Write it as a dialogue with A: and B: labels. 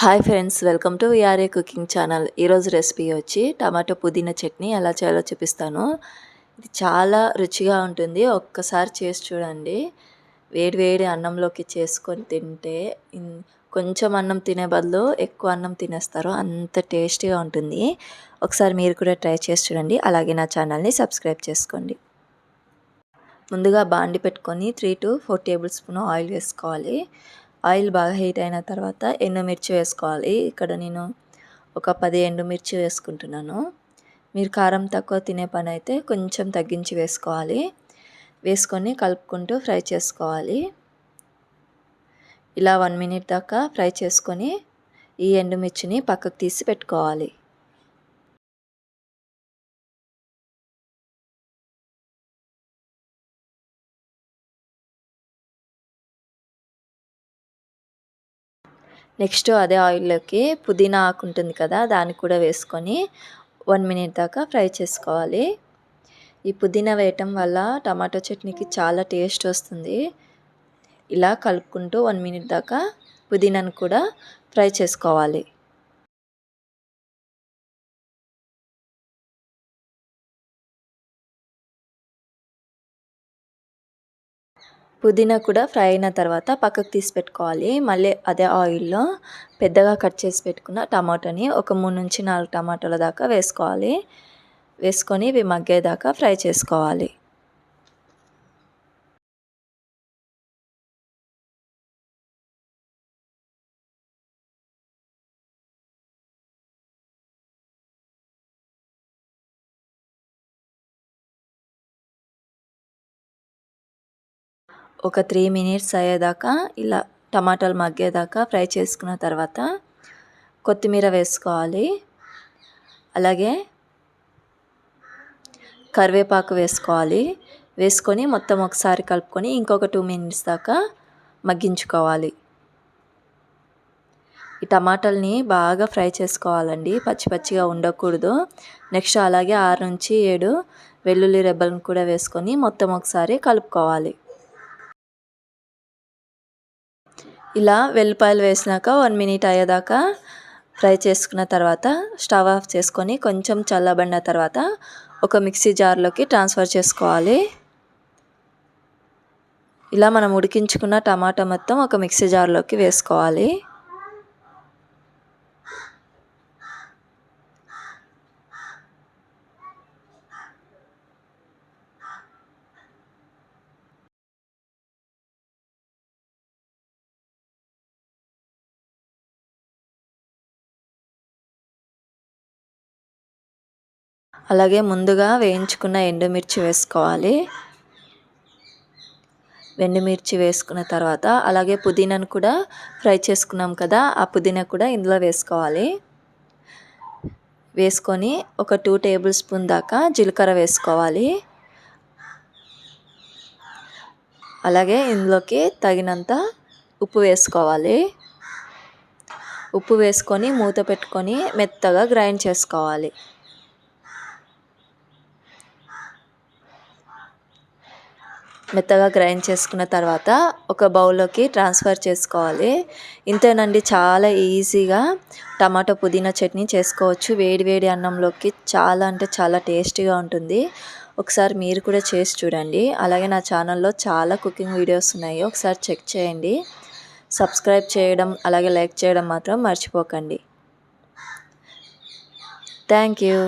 A: Hi friends welcome to VRA cooking channel. ఈరోజు recipe వచ్చి tomato పుదీనా చట్నీ ఎలా చేయాలో చూపిస్తాను. ఇది చాలా రుచిగా ఉంటుంది. ఒక్కసారి చేసి చూడండి. వేడి వేడి అన్నంలోకి చేసుకొని తింటే కొంచెం అన్నం తినే బదులు ఎక్కువ అన్నం తినేస్తారు. అంత టేస్టీగా ఉంటుంది. ఒకసారి మీరు కూడా ట్రై చేసి చూడండి. అలాగే నా ఛానల్ని సబ్స్క్రైబ్ చేసుకోండి. ముందుగా బాండి పెట్టుకొని three to four tablespoon oil వేసుకోవాలి. ఆయిల్ బాగా హీట్ అయిన తర్వాత ఎండుమిర్చి వేసుకోవాలి. ఇక్కడ నేను ఒక పది ఎండుమిర్చి వేసుకుంటున్నాను. మీరు కారం తక్కువ తినే పని అయితే కొంచెం తగ్గించి వేసుకోవాలి. వేసుకొని కలుపుకుంటూ ఫ్రై చేసుకోవాలి. ఇలా వన్ మినిట్ దాకా ఫ్రై చేసుకొని ఈ ఎండుమిర్చిని పక్కకు తీసి పెట్టుకోవాలి. నెక్స్ట్ అదే ఆయిల్లోకి పుదీనా ఆకు ఉంటుంది కదా దాన్ని కూడా వేసుకొని వన్ మినిట్ దాకా ఫ్రై చేసుకోవాలి. ఈ పుదీనా వేయటం వల్ల టమాటో చట్నీకి చాలా టేస్ట్ వస్తుంది. ఇలా కలుపుకుంటూ వన్ మినిట్ దాకా పుదీనాను కూడా ఫ్రై చేసుకోవాలి. పుదీనా కూడా ఫ్రై అయిన తర్వాత పక్కకు తీసి పెట్టుకోవాలి. మళ్ళీ అదే ఆయిల్లో పెద్దగా కట్ చేసి పెట్టుకున్న టమాటోని ఒక మూడు నుంచి నాలుగు టమాటోల దాకా వేసుకోవాలి. వేసుకొని ఇవి మగ్గేదాకా ఫ్రై చేసుకోవాలి. ఒక త్రీ మినిట్స్ అయ్యేదాకా ఇలా టమాటాలు మగ్గేదాకా ఫ్రై చేసుకున్న తర్వాత కొత్తిమీర వేసుకోవాలి. అలాగే కరివేపాకు వేసుకోవాలి. వేసుకొని మొత్తం ఒకసారి కలుపుకొని ఇంకొక టూ మినిట్స్ దాకా మగ్గించుకోవాలి. ఈ టమాటాలని బాగా ఫ్రై చేసుకోవాలండి. పచ్చి పచ్చిగా ఉండకూడదు. నెక్స్ట్ అలాగే ఆరు నుంచి ఏడు వెల్లుల్లి రెబ్బలను కూడా వేసుకొని మొత్తం ఒకసారి కలుపుకోవాలి. ఇలా వెల్లిపాయలు వేసినాక వన్ మినిట్ అయ్యేదాకా ఫ్రై చేసుకున్న తర్వాత స్టవ్ ఆఫ్ చేసుకొని కొంచెం చల్లబడిన తర్వాత ఒక మిక్సీ జార్లోకి ట్రాన్స్ఫర్ చేసుకోవాలి. ఇలా మనం ఉడికించుకున్న టమాటా మొత్తం ఒక మిక్సీ జార్లోకి వేసుకోవాలి. అలాగే ముందుగా వేయించుకున్న ఎండుమిర్చి వేసుకోవాలి. ఎండుమిర్చి వేసుకున్న తర్వాత అలాగే పుదీనాను కూడా ఫ్రై చేసుకున్నాం కదా ఆ పుదీనా కూడా ఇందులో వేసుకోవాలి. వేసుకొని ఒక టూ టేబుల్ స్పూన్ దాకా జీలకర్ర వేసుకోవాలి. అలాగే ఇందులోకి తగినంత ఉప్పు వేసుకోవాలి. ఉప్పు వేసుకొని మూత పెట్టుకొని మెత్తగా గ్రైండ్ చేసుకోవాలి. మెత్తగా గ్రైండ్ చేసుకున్న తర్వాత ఒక బౌల్లోకి ట్రాన్స్ఫర్ చేసుకోవాలి. ఇంతేనండి చాలా ఈజీగా టమాటో పుదీనా చట్నీ చేసుకోవచ్చు. వేడి వేడి అన్నంలోకి చాలా అంటే చాలా టేస్టీగా ఉంటుంది. ఒకసారి మీరు కూడా చేసి చూడండి. అలాగే నా ఛానల్లో చాలా కుకింగ్ వీడియోస్ ఉన్నాయి. ఒకసారి చెక్ చేయండి. సబ్స్క్రైబ్ చేయడం అలాగే లైక్ చేయడం మాత్రం మర్చిపోకండి. Thank you.